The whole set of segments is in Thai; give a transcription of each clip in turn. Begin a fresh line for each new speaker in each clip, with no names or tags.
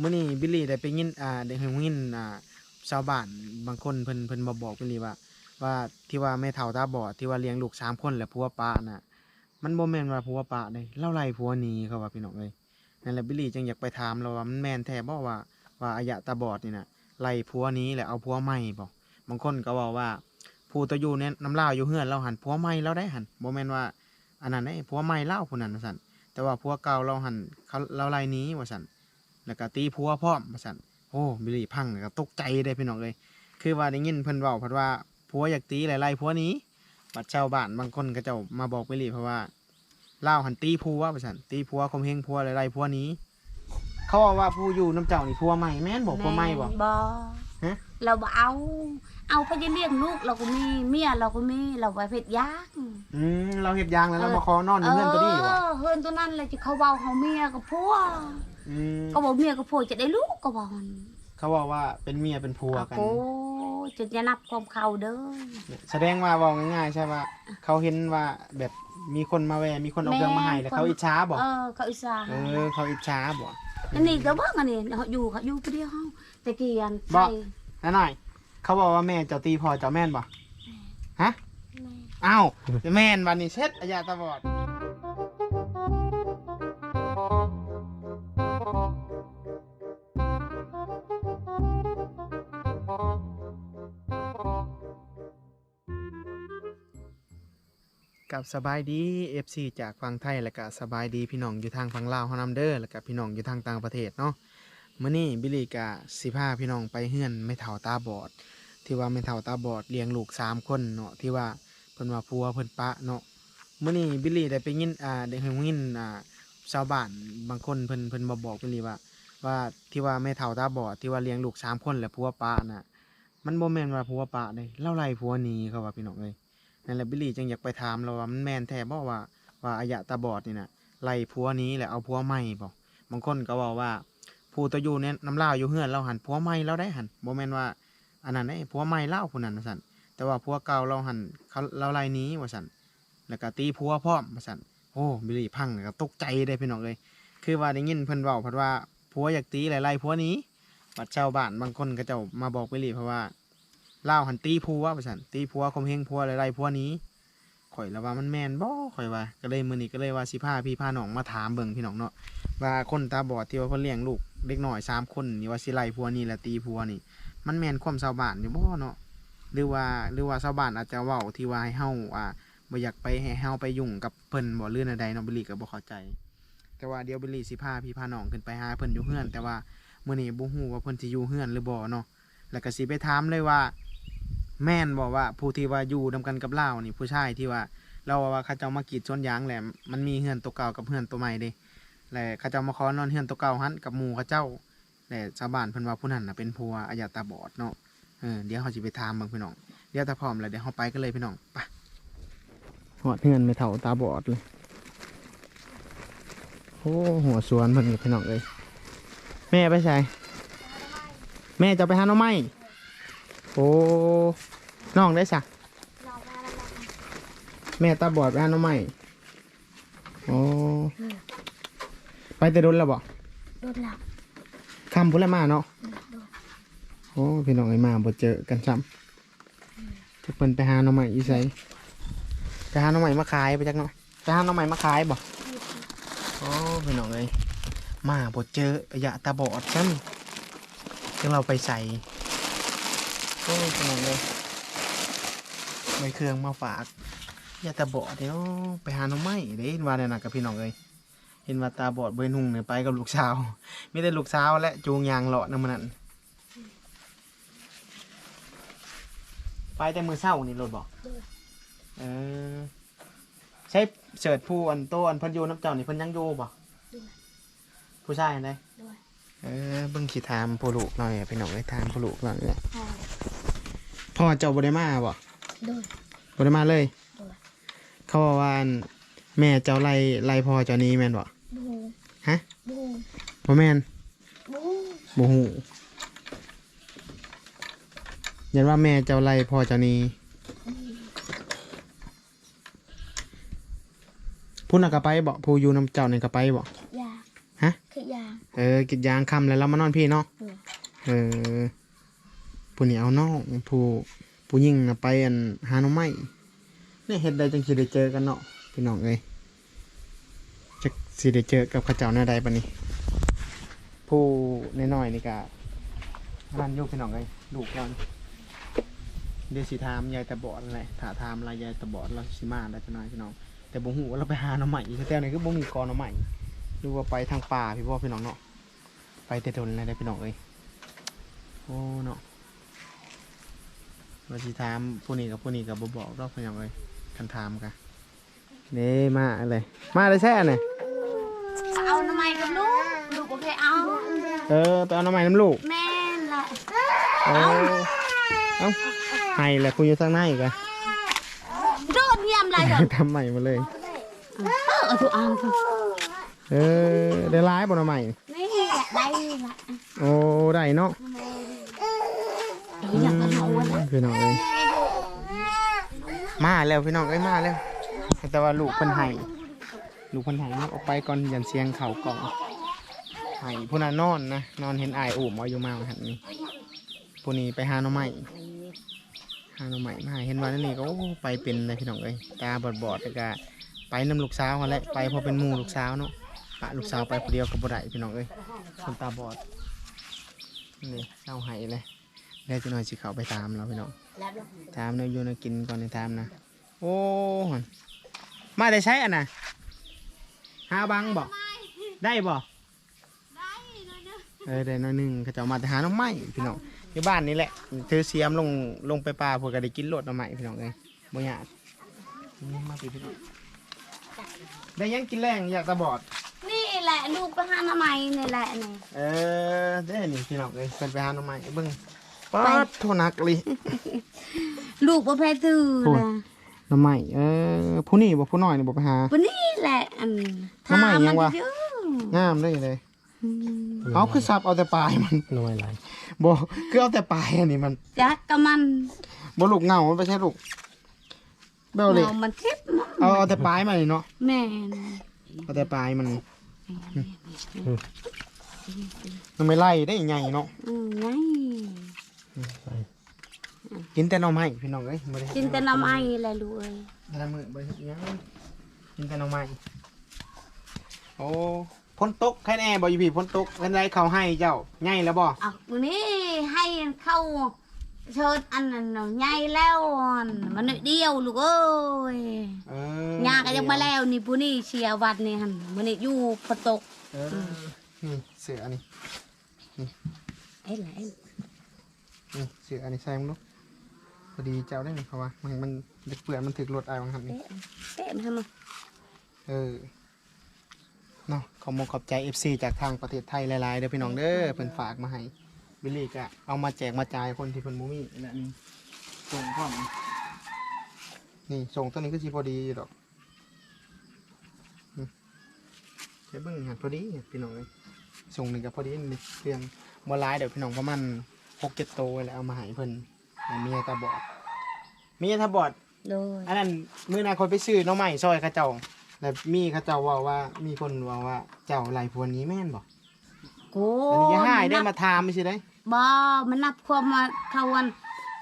มื้อนี้บิลลี่ได้ไปยินอ่าได้เห็นยินอ่าชาวบ้านบางคนเพิ่นเพิ่นมาบอกบิลลี่ว่า ว่าที่ว่าแม่เฒ่าตาบอดที่ว่าเลี้ยงลูกสามคนแล้วผัวปะน่ะ มันบ่แม่นว่าผัวปะเด้เล่าไล่ผัวหนีเขาว่าพี่น้องเอ้ยนั่นแหละบิลลี่จึงอยากไปถามเราว่ามันแม่นแท้บ่ว่าว่าอายะตาบอดนี่น่ะไล่ผัวนี้แล้วเอาผัวใหม่บ่บางคนก็เว้าว่าผู้ตะอยู่เนี่ยน้ำเลาอยู่เฮือนเราหันผัวใหม่เราได้หันบ่แม่นว่าอันนั้นเด้ผัวใหม่เล่าผู้นั้นว่าซั่นแต่ว่าผัวเก่าเราหันเขาเราไล่นี้ว่าซั่น แล้วก็ตีผัวพร้อมว่าซั่นโอ้บิลลี่พังก็ตกใจเด้พี่น้องเอ้ยคือว่าได้ยินเพิ่นเว้าเพิ่นว่าผัวอยากตีไล่ๆผัวหนี้บัดชาวบ้านบางคนก็เจ้ามาบอกไปหลีเพราะว่าเล่าวหันตีผัวประสันตีผัวคมเฮงผัวอะไรไรผัวหนี้ เขาว่าว่าผู้อยู่น้ำเจ้านี่ผัวใหม่แม่นบอกผัวใหม่บอก
บ่
ฮะ
เราบ่เอา เอาไปจะเลี้ยงลูกเราก็มีเมียเราก็มีเราไปเพชรยาก
อืมเราเห็ดยางแล้วเรามาขอนอนอยู่เพื่อนตัวนี้บ่
เออเฮือนตัวนั้นเลยจะเขาเว้าเฮาเมียกับผัว
อืม
ก็บอกเมียกับผัวจะได้ลูกก็บอกมัน
เขาบอกว่าเป็นเมียเป็นผัวกัน
โอ้จะจะนับความเขาเด้อ
แสดงว่าบอกง่ายๆใช่ว่าเขาเห็นว่าแบบมีคนมาแวะมีคนเอาเครื่องมาให้แล้วเขาอิจฉาบอก
เออเขาอิจฉา
เออเขาอิจฉาบอก
อันนี้ก็บอกอันนี้เขาอยู่เขาอยู่ผู้เดียวเฮาแต่เกียน
บ่
ใส่
นั่นหน่อย เขาบอกว่าแม่เจ้าตีพ่อเจ้าแม่นบอกฮะ
แม่
อ้าวแม่นวันนี้เช็ดอายาตาบอด กับสบายดี FC จากฝั่งไทยแล้วก็สบายดีพี่น้องอยู่ทางฝั่งลาวฮานำเด้อแล้วก็พี่น้องอยู่ทางต่างประเทศเนาะมื้อนี้บิลลี่กะสิพาพี่น้องไปเฮือนไม่เฒ่าตาบอด ที่ว่าไม่เฒ่าตาบอดเลี้ยงลูกสามคนเนาะที่ว่าเพิ่นว่าผัวเพิ่นปะเนาะมื้อนี้บิลลี่ได้ไปยินอ่าได้เห็นยินอ่าชาวบ้านบางคนเพิ่นเพิ่นมาบอกบิลลี่ว่า ว่าที่ว่าแม่เฒ่าตาบอดที่ว่าเลี้ยงลูกสามคนแล้วผัวปะน่ะมันบ่แม่นว่าผัวปะเด้เล่าไล่ผัวหนีเขาว่าพี่น้องเอ้ย นั่นแหละบิลลี่จึงอยากไปถามเราว่ามันแมนแท้บ่ว่าว่าอายะตาบอดนี่นะไล่ผัวนี้แหล้วเอาผัวใหม่บ่บางคนก็บอกว่าผู้ตะอยู่เนี่ยน้ำเล่าอยู่เฮือนเราหันผัวใหม่เราได้หันบ่แมนว่าอันนั้นเด้ผัวใหม่เล่าผู้นั้นว่าซั่นแต่ว่าผัวเก่าเราหันเขาเราไล่นี้ว่าซั่นแล้วก็ตีผัวพร้อมว่าซั่นโอ้บิลลี่พังก็ตกใจได้พี่น้องเลยคือว่าได้ยินเพิ่นเว้าเพิ่นว่าผัวอยากตีไล่ๆผัวนี้บัดชาวบ้านบางคนก็จ้ามาบอกบิลลี่เพราะว่า เล่าหันตีผัวว่าซั่นตีผัวคมเฮงผัวอะไรๆผัวนี้ข่อยล้วว่ามันแมนบ่ข่อยว่า ก็เลยมือนี้ก็เลยว่าสิพาพี่พาน้องมาถามเบิ่งพี่น้องเนาะว่าคนตาบอดที่ว่าเพิ่นเลี้ยงลูกเด็กน้อยสามคนนี่ว่าสิไล่ผัวนี่แหละตีผัวนี่ มันแมนความชาวบ้านอยู่บ่เนาะหรือว่าหรือว่าชาวบ้านอาจจะเว้าที่ว่าให้เฮาอ่าบ่อยากไปให้เฮาไปยุ่งกับเพิ่นบ่เรื่องใดเนาะบิลลี่ก็บ่เข้าใจ แต่ว่าเดี๋ยวบิลลี่สิพาพี่พาน้องขึ้นไปหาเพิ่นอยู่เฮือน แต่ว่ามื้อนี้บ่ฮู้ว่าเพิ่นสิอยู่เฮือนหรือบ่เนาะแล้วก็สิไปถามเลยว่า แม่นบอกว่าผู้ที่ว่าอยู่นำกันกับเรานี่ผู้ชายที่ว่า เราว่าเขาเจ้ามากรีดสวนยางแหละมันมีเฮือนตัวเก่ากับเฮือนตัวใหม่เด้แหละเขาเจ้ามาขอนอนเฮือนตัวเก่าหันกับหมู่เขาเจ้าแต่ชาวบ้านเพิ่นว่าผู้นั้นน่ะเป็นผัวอายาตาบอดเนาะเออเดี๋ยวเขาสิไปถามเบิ่งพี่น้องเดี๋ยวถ้าพร้อมแล้วเดี๋ยวเฮาไปกันเลยพี่น้องไปหอดเฮือนไม่เฒ่าตาบอดเลยโอ้หัวสวนเพิ่นกับพี่น้องเอ้ยแม่ไปใส่แม่จะไปหาหน่อไม้ โอ้น้องได้สะแม่ตาบอดไปหาหน้องใหม่โอ้ไปแต่โดนแล้วบ่
โดนหลับ
คำพุ่นละมาเนาะโอ้พี่น้องไอ้มาบ่เจอกันซ้ำทุกคนไปหาหน้องใหม่อีไสไปหาหน้องใหม่มาขายไปจักเนาะไปหาหน้องใหม่มาขายบ่โอ้พี่น้องเอ้ยมาบ่เจอระยะตาบอดซ้ำจึงเราไปใส่ โอ้พี่น้องเอ้ยไม่เครื่องมาฝากอย่าตาบอดเดี๋ยวไปหาหน้องไม้เด้เห็นว่าเนี่ยนะกับพี่น้องเลยเห็นว่าตาบอดเบยนุ่งเนี่ยไปกับลูกสาวไม่ได้ลูกสาวและจูงยางเลาะนั่นมันนั่นไปแต่มือเศร้านี่รถบอกเออใช่เสิร์ชผู้อันโตอันเพันอยูน้ำเจ้านี่เพิ่นยังอยู่บ่ผู้ชายอันใด
ด้วย
เออเบิ่งสิถามผู้ลูกหน่อยพี่น้องเลยถามผู้ลูกหน่อยเนี่ย
พ่อ
พ่อเจ้าบ่ได้มาบ่
ด้วย
บ่ได้มาเลย
ด้วย
เขาบอกว่าอันแม่เจ้าไล่ไล่พ่อเจ้านี้แม่นบ่
บู
ฮะ
บู
บ่แม่น
บู
บ่ฮู้ยันว่าแม่เจ้าไล่พ่อเจ้านี้ผู้น่ะก็ไปบ่ผู้อยู่นำเจ้านี่ก็ไปบ่
ยา
ฮะ
คือยา
เออกรีดยางคำแล้วเรามานอนพี่เนาะ
เออ
เออ ผู้นี้เอานองผู้ผู้ยิ่งนะไปอันหาหน่อไม้เนี่ยเฮ็ดได้จังสิได้เจอกันเนาะพี่น้องเอ้ยจะสิได้เจอกับเขาเจ้าแนวใดปะนี่ผู้น้อยๆนี่ก็นั่นยู่พี่น้องเอ้ยลูกเรานี่เดี๋ยวสิถามยายตาบอดนั่นแหละถ้าถามลายยายตาบอดเราสิมาได้จังหน่อยพี่น้องแต่บ่ฮู้ว่าเราไปหาหน่อไม้อีกแต่ไหนคือบ่มีกอหน่อไม้หรือว่าไปทางป่าพี่พ่อพี่น้องเนาะไปแต่โดนเลยได้พี่น้องเอ้ยโอ้เนาะ ว่าสิถามผู้นี้กับผู้นี้กับบ่บอกดอกเพิ่นหยังเลยคันถามกะเด้มาอะไรมาได้แช่เนี่ย
เอาทำไมกับลูกลูกโอเคเอา
เออไปเอาน้ำใหม่น้ำลูก
แม่นแหละ
โอ้เอ้าให้แหละคุณอยู่ทางในอีกอะ
โดนเยี่ยมอะไรเถอะ
ทำใหม่มาเลย
เออเอาถูกเอาเถอะ
เออได้ร้ายบ่น้ำใหม่
นี่แหละได้ละ
โอ้ได้เนาะ
เดี๋ยวอยากเอาอะนะ
พี่น้องเลยมาแล้วพี่น้องเอ้ยมาแล้ว แต่ว่าลูกเพิ่นให้ลูกเพิ่นให้เนาะออกไปก่อนยันเสียงเขากล่องให้ผู้นั้นนอนนะนอนเห็นอายอู่มเอาอยู่มาหันนี่ผู้นี้ไปหาหน่อไม้หาหน่อไม้มาเห็นวันนี่ก็ไปเป็นเลยพี่น้องเอ้ยตาบอดบอดๆแล้วก็ไปนำลูกสาวเขาแหละไปพอเป็นหมู่ลูกสาวเนาะปะลูกสาวไปคนเดียวกับบ่ได้พี่น้องเอ้ยคนตาบอดนี่เจ้าให้เลย เดี๋ยวจะหน่อยสิเขาไปตามเราพี่น้องถามเนยอยู่เนยกินก่อนในถามนะ โอ้หนมาได้ใช้อะนะหาบังบอกได้บอกเออได้หน้อยหนึงเขาจะเอามาแต่หาน้องไม้พี่น้องอยู่บ้านนี่แหละถือเสียมลงลงไปป่าพวกก็ได้กินโลดน้องไม้พี่น้องเลยบ่อยากนี่มาพี่พี่น้องได้ยังกินแรงอยากตาบอด
นี่แหละลูกไปหาทำไมนี่แหละนี่
เออได้นี่พี่น้องเลยเป็นไปหาน้องไม้เบิ้ง ป๊าดโทนักเลย
ลูกประเภทตื่น
โอ้ย
นะ
น้องไม้เออผู้นี่บอกผู้น้อยนี่บอกไปหา
วันนี้แหละอัน
ทำไมยังวะ
เยอะ
งามเลยเลย
อืม
เอาคือซับเอาแต่ปลายมัน
น้อยไร
บ่คือเอาแต่ปลายอันนี้มัน
จักกับมัน
บ่ลูกเงามันไม่ใช่ลูกเบลเลย
เอามันคลิปมัน
เอาเอาแต่ปลายมันนี่เนาะ
แม่น
เอาแต่ปลายมันมันไม่ไล่ได้ใหญ่เนาะ
อืมไง
กินแต่หน่อไม้พี่น้องเอ้ยบ่ได้
กินแต่น้ำไอ้แหละลูกเอ้ย
แต่ละมื้อบ่ได้เฮ็ดหยังกินแต่หน่อไม้โอ้พ้นตกแค่แน่บ่อยู่พี่พ้นตกเป็นไรเขาให้เจ้าใหญ่แล้วบ่
อะวันนี้ให้เข้าเชิญอันนั้นน่ะใหญ่แล้วมันนิดเดียวลูกเอ้ย
เออยา
ก็ยังมาแล้วนี่ผู้นี่เชียร์วัดนี่หันมันนี่อยู่ฝนตก
เออนี่เสืออันนี้
เอ้ยไหน
นี่เสืออันนี้ใส่มึงลูกพอดีเจ้าได้ไหมเขาว่ามันมันเด็กเปลือกมันถึกรถไอ้บางหันนี่
เต้นให้มัน
เออเนาะขอมขอบใจ FC จากทางประเทศไทยหลายๆเด้อพี่น้องเด้อเพิ่นฝากมาให้บิลลี่ก็เอามาแจกมาจ่ายคนที่เพิ่นบ่มีและนี่ส่งพร้อมนี่ส่งตัวนี้ก็สิพอดีอยู่ดอกนี่ใช้เบิ่งหันพอดีเนี่ยพี่น้องเอ้ยส่งหนึ่งก็พอดีนี่เพียงบ่หลายเดี๋ยวพี่น้องประมาณ 6-7โตวแล้วเอามาให้เพิ่นให้เมียตาบอดเมียตาบอด
โดย
อันนั้นมื้อหนาคนไปซื้อหน้องใหม่ซอยเขาเจ้าแล้วมีเขาเจ้าเว่าว่ามีคนเว่าว่าเจ้าไหลพวนนี้แม่นบ่
โอ้
อันนี้อย่าหายได้มาถามไม่ใช่ได้
บ่มันนับความมาเขาวัน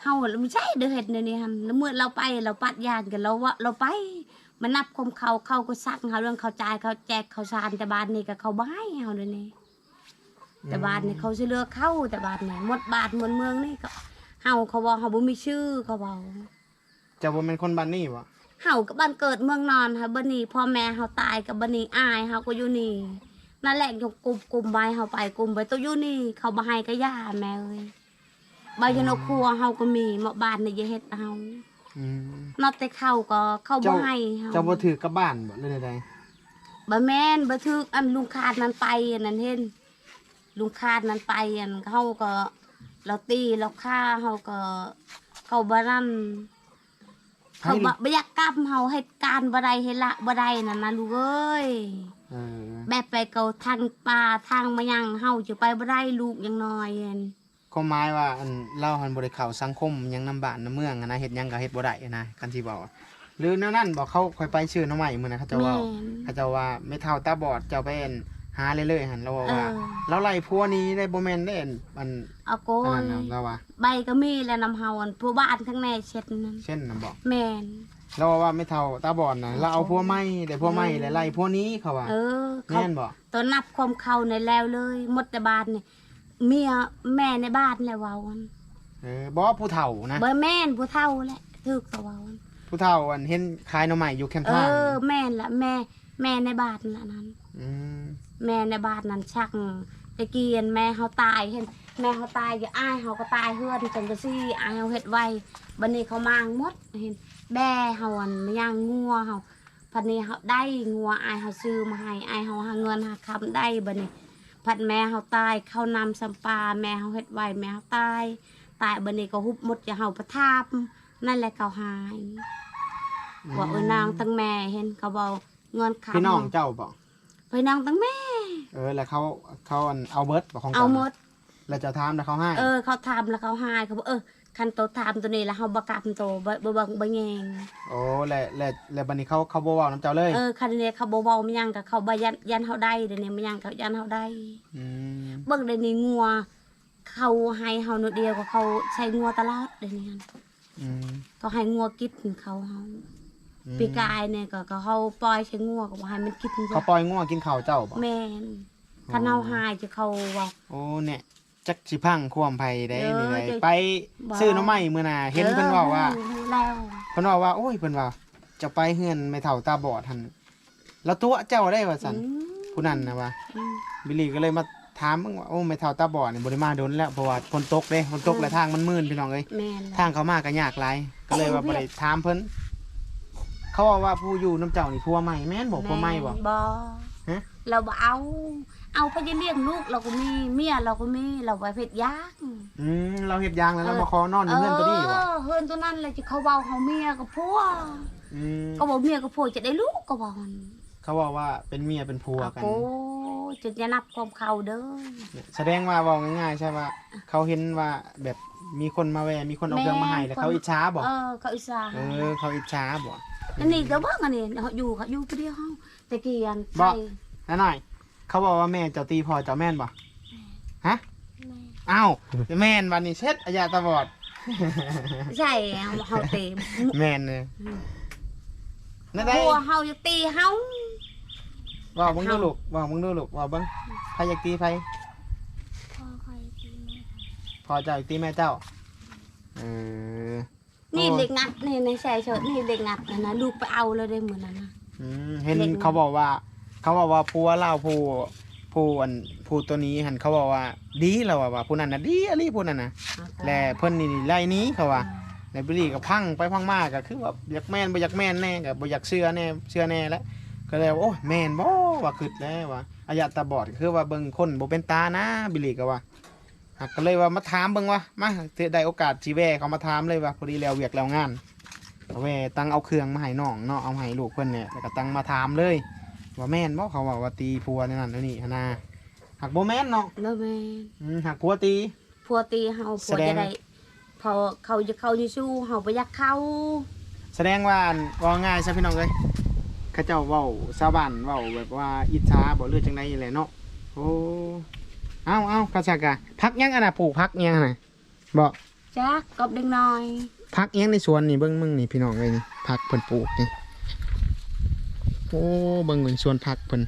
เฮาไม่ใช่เด้อเฮ็ดเดี๋ยวนี้หันแล้วเมื่อเราไปเราปัดยานกันเราว่าเราไป มันนับความเขาเขาก็สั่งเฮาเรื่องเขาจ่ายเขาแจกเขาสารแต่บ้านนี่ก็เขาบ่ให้เฮาเดี๋ยวนี้ แต่บ้านนี่เขาสิเลือกเข้าแต่บ้านนี่หมดบาทหมดเมืองนี่ก็เฮาเขาบอกเฮาบ่มีชื่อเขาบอก
เจ้าบ่เป็นคนบ้านนี้บ่
เฮากับบ้านเกิดเมืองนอนค่ะบัดนี้พ่อแม่เฮาตายกับบัดนี้อายเฮาก็อยู่นี่นั่นแหละยกกลุ่มกลุ่มใบเฮาไปกลุ่มไปตัวอยู่นี่ เขาบ่ให้ก็ย่าแม่เอ้ยใบยนกครัวเฮาก็มีหมาบ้านนี่อย่าเฮ็ดเฮา
อืม
นอกแต่เขาก็เขาบ่ให้เฮา
เจ้าบ่ถือกับบ้านบ่เลยใด
บ่แม่นบ่ถึกอันลุงคาดนั้นไปอันนั้นเห็น ลุงคาดนั้นไปอันเฮาก็เราตีเราฆ่าเฮาก็เขาบ่นั่น
ๆ
เขาบ่บ่อยากกลับเฮาเหตุการณ์บ่ได้เฮ็ดละบ่ได้นั่นนะลูกเอ้ย
เออ
แบบไปเกาทางป่าทางมายังเฮาจะไปบ่ได้ลูกยังน้อยอัน
ความหมายว่าอันเล่าหันบ่ได้เข้าสังคมหยังนำบ้านนำเมืองอะนะเฮ็ดหยังก็เฮ็ดบ่ได้อะนะกันสิบอกหรือแนวนั้นบอกเขาค่อยไปชื่อหน้องใหม่มื้อนะเขาเจะ
แม่
เว้านเขาเจะว่าไม่เท่าตาบอดเจ้าไปเอ็น หาเรื่อยๆหันเราว่า
เออ
เราไล่พัวนี้ได้บ่แม่นได้อันอัน
เอาโก
อัน
ย
นั้นน่ะเราว่า
ใบก็มีแล้วนำเฮาอันผู้บ้านทั้งในเช็ดนั่น
เช่นน่ะบอก
แม่น
เราว่าว่าไม่เท่าตาบอดนะเราเอาพัวไม้ได้พัวไม้แล้วไล่พัวนี้เขาว่า
เออเขา
แม่นบ่
ตอนนับความเข้าในแล้วเลยหมดแต่บ้านนี่เมียแม่ในบ้านแล้วเว้าอัน
เออบ่ผู้เฒ่านะ
บ่แม่นผู้เฒ่าแหละถึกก็เว้าอัน
ผู้เฒ่าอันเห็นขายหน่อไม้อยู่แคมป์
เอ
ทาง
อ แม่นละแม่แม่ในบ้านละนั้น
ม
แม่ในบ้านนั้นชักตะเกียนแม่เขาตายเห็นแม่เขาตายอย่าอ้ายเขาก็ตายเฮือนจังกะซี่อ้ายเขาเฮ็ดไว้บัดนี้เขามางหมดเห็นแบ่เฮาอันมาย่างงัวเฮาพัดนี้เขาได้งัวอ้ายเขาซื้อมาให้อ้ายเขาหาเงินหาคำได้บัดนี้พัดแม่เขาตายเขานำสัมปาแม่เขาเฮ็ดไว้แม่เขาตายตายบัดนี้ก็ฮุบหมดจะเฮาประทับนั่นแหละเขาหายว่าเออนางตั้งแม่เห็นเขาบอกเงินคำ
พี่น้องเจ้าบ่
ไปนางตั้งแม่
เออแล้วเขาเขาอันเอาเบิดบ่ของ
เอา
จ้
หมด
แล้วจะถามแล้วเขาให้
เออ เขาทำแล้วเขาหายเขาบอกเออคันโตทำตัวนี้แล้วเขาบกลับโตบ่บ่บ่บ่แยง
โอ้แล้วแล้วแล้วบัดนี้เขาเขาบ่เว้านํเจ้าเลย
เออคันนี้เขาบ่เว้ามันยังกับเขาบ่ยันยันเขาได้เดี๋ยวนี้มันยังเขายันเขาได้
ม
เบิ่งเดี๋ยวนี้งัว เขาให้เฮาหนอยเดียวก็เขาใช้งัวตลอดเดี๋ยวนี้หั่น
อืม
เขาให้งัวกินเขาเฮา
อืม
ปีกายเนี่ยก็ก็เขาปล่อยใช้งัวก็บ่ให้มันกิน
เขาปล่อยงัวกินข้าวเจ้าบ่
แม่นคันเฮาหายจะเขาเว้า
โอ้เนี่ยจักสิพังความภัยได้
เออ
นี่เลย
จะ
ไป
บ่
ซื้อหน่อไม้มื้อน่ะเห็นเพิ่นเว้าว่า
ออแล้ว
เพิ่นเว้าว่าโอ้ยเพิ่นว่าจะไปเฮือนไม่เฒ่าตาบอดหั่นแล้วตัวเจ้าได้ว่าซั่น
อืม
ผู้นั้นนะว่า
อืม
บิลลี่ก็เลยมาถามมึงว่าโอ้ไม่เท่าตาบอดนี่บ่ได้มาโดนแล้วเพราะว่าฝนตกเด้ฝนตก
อืม
แล้วทางมันมืดพี่น้องเอ้ย
แม่นล่ะ
ทางเขามาก็ยากหลายก็เลยว่าบ่ได้ถามเพิ่น เขาบอกว่าผู้อยู่น้ำเจ้านี่ผัวใหม่แม่นบ่ผัวใหม่บ่
บ่
ฮะ
เราบ่เอา เอาไปจะเลี้ยงลูกเราก็มี เมียเราก็มี เราไปเพชรยาก
อืมเราเฮ็ดยางแล้วเรามาขอนอนอยู่เฮือนตัวนี้บ่
เออเฮือนตัวนั้นเลยที่เขาเว้าเฮาเมียกับผัว
อืม
ก็บอกเมียกับผัวจะได้ลูกก็บอกมัน
เขาบอกว่าเป็นเมียเป็นผัวกัน
โอ้จะจะนับความเขาเด้อ
แสดงว่าเว้าง่ายๆใช่ว่าเขาเห็นว่าแบบมีคนมาแวะมีคนเอาเครื่องมาให้แล้วเขาอิจฉาบ่
เออเขาอิสา
เออเขาอิจฉาบ่
อั นนี้ก็เบิ่งอันนี้เขาอยู่เขาอยู่ผู้เดียวเฮาแต่เกียน
บ่
ใช่
นั่นหน่อย เขาบอกว่าแม่เจ้าตีพ่อเจ้าแม่นบ่ฮะ
แม่
อ้าวแม่นวันนี้เช็ดอายาตาบอด
ใช่เฮาเตะ
แม่นเลยนั่นได้
ผัวเฮาจะตีเฮา
ว่ามึงดูลูกว่ามึงดูลูกว่าเบิ้งใครอยากตีใคร
พ่อคอยตีแม่
พอเจ้าอยากตีแม่เจ้าเออ
นี่
โอ้
เด็กงัดนี่ในแช่เฉิดนี่เด็กงัดนะนะลูกไปเอาเลยได้เหมือนนั้นนะ
อืมเห็น
เด็ก
เขาบอกว่า เขาบอกว่าผู้ว่าเล่าผู้ผู้อันผู้ตัวนี้หันเขาบอกว่า ดีแล้วว่าว่าผู้นั้นน่ะดีอะไรผู้นั้นน่ะและเพิ่นนี่ไล่หนี้เขาว่าในบิลลี่ก็พังไปพังมากก็คือว่าอยากแม่นบ่อยากแม่นแน่ก็บ่อยากเชื่อแน่เชื่อแน่แล้วก็เลยว่าโอ้ยแม่นบ่ว่าคิดแล้วว่าอายะตาบอดก็คือว่าเบิ่งคนบ่เป็นตานะบิลลี่ก็ว่า หักก็เลยว่ามาถามเบิ่งว่ามาถือได้โอกาสสิแวะเขามาถามเลยว่าพอดีแล้วเวียกแล้วงานเอาแวะตั้งเอาเครื่องมาให้น้องเนาะเอาให้ลูกเพิ่นเนี่ยแล้วก็ตั้งมาถามเลย ว่าแม่นบ่เขาว่าว่าตีผัวในนั้นแล้วนี่หั้นนะหักบ่แม่นเนาะ
แล้วแม่
อืมหักผัวตี
ผัวตีเฮาผัว
แสดง
จะได้พอเขาจะเข้าจะสู้เฮาไปยักเข้า
แสดงว่าอันว่าง่ายใช่พี่น้องเอ้ยเขาเจ้าเว้าชาวบ้านเว้าแบบว่าอิจฉาบ่เลือดจังได๋แหละเนาะโอ้ เอ้าเอ้ากะซักกะพักยังอันน่ะปลูกพักยังอันน่ะบ่
จักกบเด็กน้อย
พักยังในสวนนี่เบิ่งมึงนี่พี่น้องเอ้ยนี่พักเพิ่นปลูกนี่โอ้เบิ่งเหมือนสวนพักเพิ่น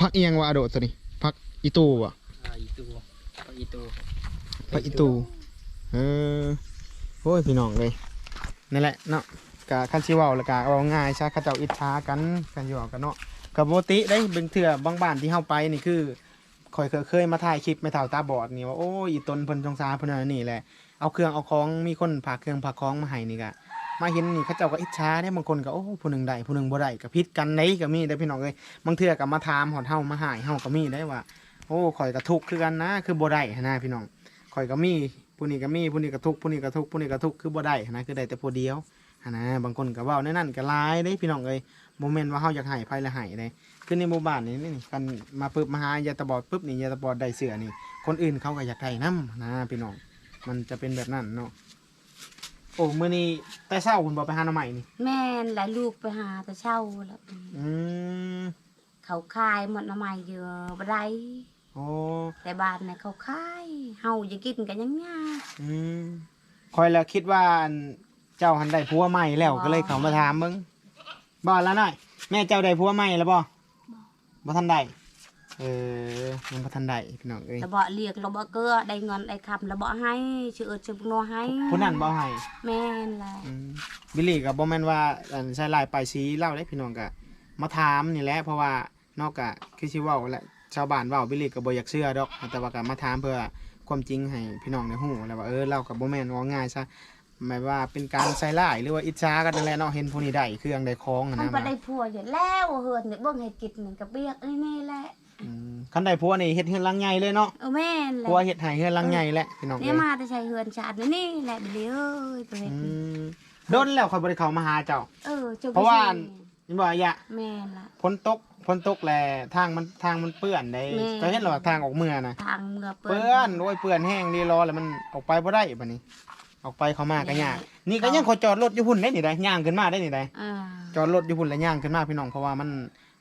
พักเอียงว่าอะโดดตัวนี้พักอีตูบ่
อ่าอีตูปลาอีตู
พระอิตูเออโอ้ยพี่น้องเลยนั่นแหละเนาะกะคันชิเว้าแล้วกะเอาง่ายซะเขาเจ้าอิจฉากันกันอยู่กันเนาะกับโบติได้เบิ่งเถื่อบางบ้านที่เฮาไปนี่คือ ข่อยเคยเคยมาถ่ายคลิปไม่เท่าตาบอดนี่ว่าโอ้ยอีตนเพิ่นสงสารเพิ่นนั่นนี่แหละเอาเครื่องเอาของมีคนพาเครื่องพาของมาให้นี่กะมาเห็นนี่เขาเจ้าก็อิจฉาได้บางคนก็โอ้ผู้หนึงได้ผู้หนึงบ่ได้ก็ผิดกันได้ก็มีได้พี่น้องเอ้ยบางเทื่อก็มาถามหอดเฮามาหายเฮาก็มีได้ว่า โอ้ข่อยก็ทุกข์คือกันนะ คือบ่ได้นะพี่น้องข่อยก็มีผู้นี้ก็มีผู้นี้ก็ทุกข์ผู้นี้ก็ทุกข์ผู้นี้ก็ทุกข์คือบ่ได้นะคือได้แต่ผู้เดียวนะบางคนก็เว้าในนั้นก็หลายเด้พี่น้องเอ้ยบ่แม่นว่าเฮาอยากให้ไผละให้เด้ คือในหมู่บ้านนี่นี่กันมาปึ๊บมาหายาตาบอดปึ๊บนี่ยาตาบอดได้เสือนี่ คนอื่นเขาก็อยากได้นํนะพี่น้องมันจะเป็นแบบนั้นเนาะโอ้มื้อนี้แต่เช้าคุณบ่ไปหาหน่อไม้นี่
แม่นหลายลูกไปหาแต่เช่าแล้ว
อืม
เขาคายหมดน้ำไม้เยอะบ่ได้
โอ้
แต่บ้านน่ะเขาคายเฮาจะกินกันยังยาก
อืมคอยแล้วคิดว่าอันเจ้าหันได้ผัวใหม่แล้วก็เลยเขามาถามมึงบ่แล้วหน่อยแม่เจ้าได้ผัวใหม่แล้วบ่ บ่ทันได้เออยังบ่ทันได้พี่น้องเอ้ย
แล้วบ่เรียกเราบ่เกลือได้เงินได้คำแล้วบ่ให้ชื่อเอิ้นชื่อพวกนัวให้
ผู้นั้นบ่ให้
แม่นแหละ
อืมบิลลี่ก็บ่แม่นว่าอันใช้ลายปลายสีเล่าได้พี่น้องก็มาถามนี่แหละเพราะว่านอกก็คือสิเว้าแหละชาวบ้านเว้าบิลลี่ก็บ่อยากเชื่อดอกแต่ว่าก็มาถามเพื่อความจริงให้พี่น้องได้ฮู้แล้วว่าเออเราก็บ่แม่นว่าง่ายซะ หมายว่าเป็นการใส่ร้ายหรือว่าอิจฉากันนั่นแหละเนาะเห็นผู้นี้ได้เครื่องได้ของอะ
มัน
นะ
บ่ได้ผัวอยู่แล้วเฮือนนี่เบิ่งให้กินนี่ก็เบียกนี่นี่แหละ
อืมคันได้ผัวนี่เฮ็ดเฮือนหลังใหญ่เลยเนาะ
เออแม่นแหละ
ผัวเฮ็ดให้เฮือนหลังใหญ่แหละพี่น้อง
เนี่
เอ้
ย
ย
มาแต่ใช้เฮือนชาตินี่นี่แหละเดี๋ยวเอ้ยไปเฮ็ด
อื
นี่
มโดนแล้วค่อยบ่ได้เข้ามาหาเจ้า
เออจุก
เพราะว่า นี่บ่อะยะ
แม่นล่ะ
ฝนตกฝนตกแลทางมันทางมันเปื้อนได้
แม่
ก็เห็นหรอทางออกเมือนะ
ทางเมื่อเปิ้
เปื้อนโอ้ยเปื้อนแห้งดีรอแล้วมันออกไปบ่ได้บัดนี้ ออกไปเขามาก็ยากนี่ก็ยังขอจอดรถอยู่พุ่นได้นี่ได้ย่างขึ้นมาได้นี่ได้
อ่า
จอดรถอยู่พุ่นแล้วย่างขึ้นมาพี่น้องเพราะว่ามัน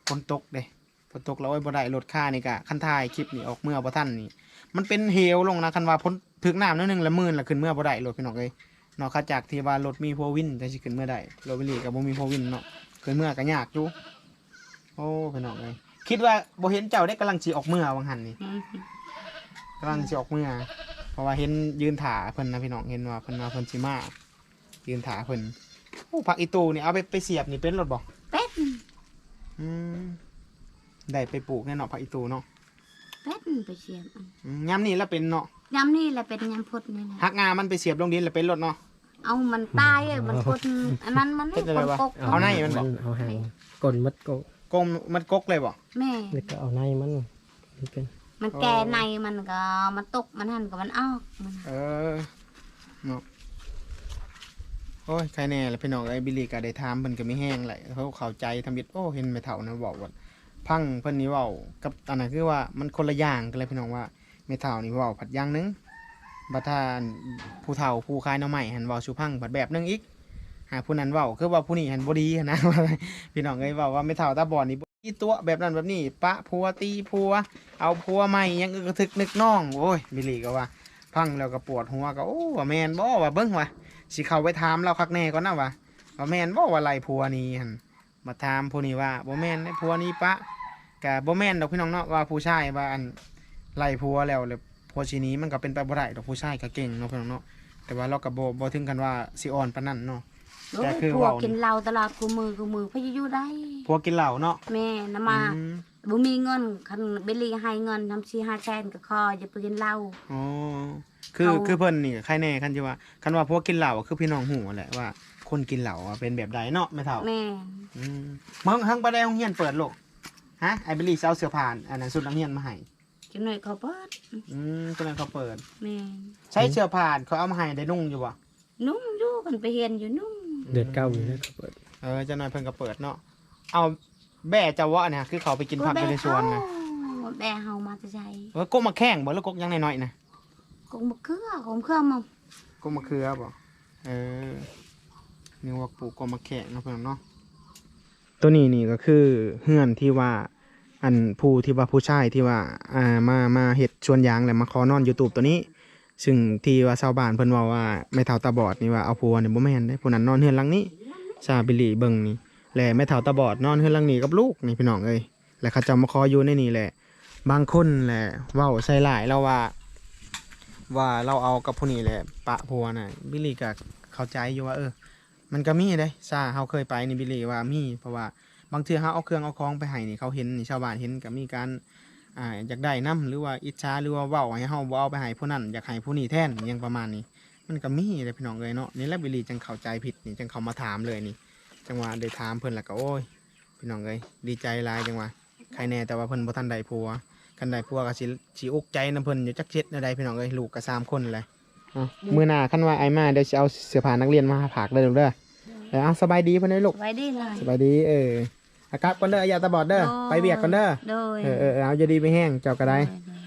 ฝนตกเด้ฝนตกแล้วโอ้ยบ่ได้รถค่านี่ก็คันท้ายคลิปนี่ออกเมื่อบ่ทันนี่ มันเป็นเหวลงนะคันว่าพ้นถึกน้ำนิดนึงแล้วมื่นแล้วขึ้นเมื่อบ่ได้รถพี่น้องเอ้ยเนาะเขาจากที่ว่ารถมีโฟวินจังสิขึ้นเมื่อได้รถวิลลี่ก็บ่มีโฟวินเนาะขึ้นเมื่อก็ยากอยู่โอ้พี่น้องเอ้ยคิดว่าบ่เห็นเจ้าได้กำลังสิออกเมื่อวังหันนี่
อืม
กำลังสิออกเมื่อเพ ราะว่าเห็นยืนถาเพิ่นนะพี่น้องเห็นว่าเพิ่นว่าเพิ่นสิมายืนถาเพิ่นโอ้ผักอีตูนี่เอาไปไปเสียบนี่เป็นรถบ่
เป็ด
อืมได้ไปปลูกแน่เนาะผักอีตูเนาะ
เป็ดไปเสียบอัน
อืมยามนี้แล้วเป็นเนาะ
ยำนี่แหละเป็นยำพุดนี่แหละ
หักงามันไปเสียบลงดินแล้วเป็นรถเนาะ
เอามันตายเอ้ยมันพุดอันนั้นมัน
เป็นอะไรวะ
กก
เอาในมันบอก
เอาหางกลนมัดโก
กลมมันกกเลยบ่
แม่
แล้วก็เอาในมันมันเป็น
มันแก่ในมันก็มันตกมันหันกับมันออกมัน
เออเนาะโอ้ยใครแน่ละพี่น้องไอ้บิลลี่ก็ได้ถามเพิ่นก็ไม่แห้งแหละเขาเข้าใจทำบิดโอ้เห็นไม่เท่านะบอกว่าพังเพิ่นนี่เว้ากับอันนั้นคือว่ามันคนละอย่างกันเลยพี่น้องว่าไม่เท่านี่เว้าผัดอย่างหนึงบัดท่านผู้เฒ่าผู้คายหน้อใหม่หันเว้าสุพังผัดแบบหนึงอีกหาผู้นั้นเว้าคือว่าผู้นี้หันบ่ดีหั้นนะพี่น้องเอ้ยเว้าว่าไม่เท่าตาบอดนี่ีตัวแบบนั้นแบบนี้ปะผัวตีผัว เอาผัวใหม่ยังอึกระทึกนึกน้องโอ้ยบิลี่ก็ว่า พังแล้วก็ปวดหัวก็โอ้ว่าแมนบ่ว่าเบิ่งว่าสิเข้าไปถามเราคักแน่ก่อนนะว่าว่าแมนบ่ว่าไล่ผัวนี้หันมาถามผู้นี้ว่าบ่แมนเด้ผัวนี้ปะก็บ่แมนดอกพี่น้องเนาะว่าผู้ชายว่าอันไล่ผัวแล้วแล้วผัวชีนี้มันก็เป็นไปบ่ได้ดอกผู้ชายก็เก่งเนาะพี่น้องเนาะแต่ว่าเราก็บ่บ่ถึงกันว่าสิอ่อนปานนั้นเนาะ แต่คือ
พวก
เว้า
กินเหล้าตลอดกูมือกูมือพะอยู่ได้
ผัวกินเหล้าเนาะ
แม่นำมา
อืม
บ่มีเงินคันเบลลี่ให้เงินทำชีห้าแสนก็คอจะไปกินเหล้า
อ๋อคือ
เขา
คือเพิ่นนี่ก็ใครแน่คันที่ว่าคันว่าพวกกินเหล้าคือพี่น้องหูแหละว่า คนกินเหล้าอะเป็นแบบใดเนาะแม่เฒ่า
แม่
อืมมึงหังไปได้โรงเรียนเปิดโลกฮะไอ้บิลลี่เอาเสื้อผ้าอันนั้นสุดนักเรียนมาให้
จังหน่อยเขาเปิด
อืมตอนนั้นเขาเปิด
แม่
ใช้เสื้อผ้าเขาเอามาให้ได้นุ่งอยู่บ่
นุ่งอยู่กันไปเรียนอยู่นุ่ง
เดือดเก้าอยู่แล้วก็เปิด
เออเจ้าหน่อยเพิ่นก็เปิดเนาะเอาแบ่เจะวะเนี่ยคือเขาไปกินผักอยู่ในสวนนะ
แบ่เฮามาจะใช้
เออกกมาแข้งบ่แล้วกกยังน้อยๆนะ
กงมะเขือกงเครือมัน
กกมาเคือบ่เออนี่ว่าปลูกกกมาแข้งเนาะเพิ่นเนาะตัวนี้นี่ก็คือเฮือนที่ว่าอันผู้ที่ว่าผู้ชายที่ว่าอ่ามามาเฮ็ดสวนยางแล้วมาขอนอนอยู่ตูบตัวนี้ ซึ่งที่ว่าชาวบ้านเพิ่นว่าว่าไม่เท่าตาบอดนี่ว่าเอาผัวนี่บ่แม่นเด้ผู้นั้นนอนเฮือนหลังนี้ซาบิลี่เบิ่งนี่แหละแม่เท่าตาบอดนอนเฮือนหลังนี้กับลูกนี่พี่น้องเอ้ยแล้วเขาจะมาขออยู่ในนี่แหละ บางคนแหละเว้าใส่หลายเราว่า ว่าเราเอากับผู้นี้แหละปะผัวน่ะบิลี่ก็เข้าใจอยู่ว่าเออ มันก็มีเด้ซาเฮาเคยไปนี่บิลี่ว่ามีเพราะว่าบางเทื่อเฮาเอาเครื่องเอาของไปให้นี่เขาเห็นนี่ชาวบ้านเห็นก็มีการ อ่าอยากได้น้ำหรือว่าอิจฉาหรือว่าเว้าให้เฮาบ่เอาไปให้ผู้นั้นอยากให้ผู้นี้แทนอหยังประมาณนี้ มันก็มีเลยพี่น้องเลยเนาะนี่แหละบิลลี่จังเข้าใจผิดนี่จังเขามาถามเลยนี่ จังว่าได้ถามเพิ่นแล้วก็โอ้ยพี่น้องเลยดีใจหลายจังว่าใครแน่แต่ว่าเพิ่นบ่ทันได้ผัวคันได้ผัวก็สิสิอกใจนํเพิ่นอยู่จักเจ็ดแนวใดพี่น้องเอ้ยลูกก็สามคนเลยอะมื้อหน้าคันว่าไอ้มาเดี๋ยวสิเอาเสื้อผ้านักเรียนมาฝากเลยลูกเด้อเออเอาสบายดีเพิ่นเด้อลูก
ไว้ดีเลย
สบายดีเออ อากลับก่อนเด้ออย่าตาบอดเด้อไปเบียกก่อนเด้อ
โดย
เออเออเอาจะดีไปแห้งเจ้าก็ได้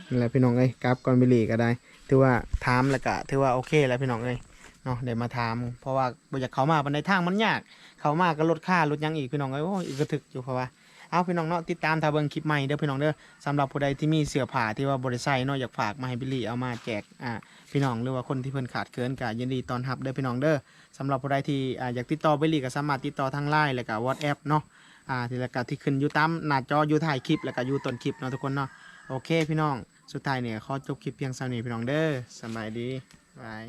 นั่นแหละพี่น้องเอ้ยกราฟก่อนบิลลี่ก็ได้ ถือว่าถามแล้วก็ถือว่าโอเคแล้วพี่น้องเอ้ยเนาะเดี๋ยวมาถามเพราะว่าบ่อยากเข้ามาบันไดทางมันยาก เข้ามาก็ลดค่าลดหยังอีกพี่น้องเอ้ยโอ้ยอีกกระถึกอยู่เพราะว่าเอาพี่น้องเนาะติดตามถ้าเบิ่งคลิปใหม่เด้อพี่น้องเด้อสำหรับผู้ใดที่มีเสื้อผ้าที่ว่าบ่ได้ใส่เนาะอยากฝากมาให้บิลลี่เอามาแจกอ่าพี่น้องหรือว่าคนที่เพิ่นขาดเคินก็ยินดีต้อนรับเด้อพี่น้องเด้อสำหรับผู้ใดที่อ่าอยากติดต่อบิลลี่ก็สามารถติดต่อทาง LINE แล้วก็ WhatsApp เนาะ อ่าที่แล้วก็ที่ขึ้นอยู่ตามหน้าจออยู่ถ่ายคลิปแล้วก็อยู่ต้นคลิปเนาะทุกคนเนาะโอเคพี่น้อง สุดท้ายเนี่ยขอจบคลิปเพียงเท่านี้พี่น้องเด้อสบายดีบาย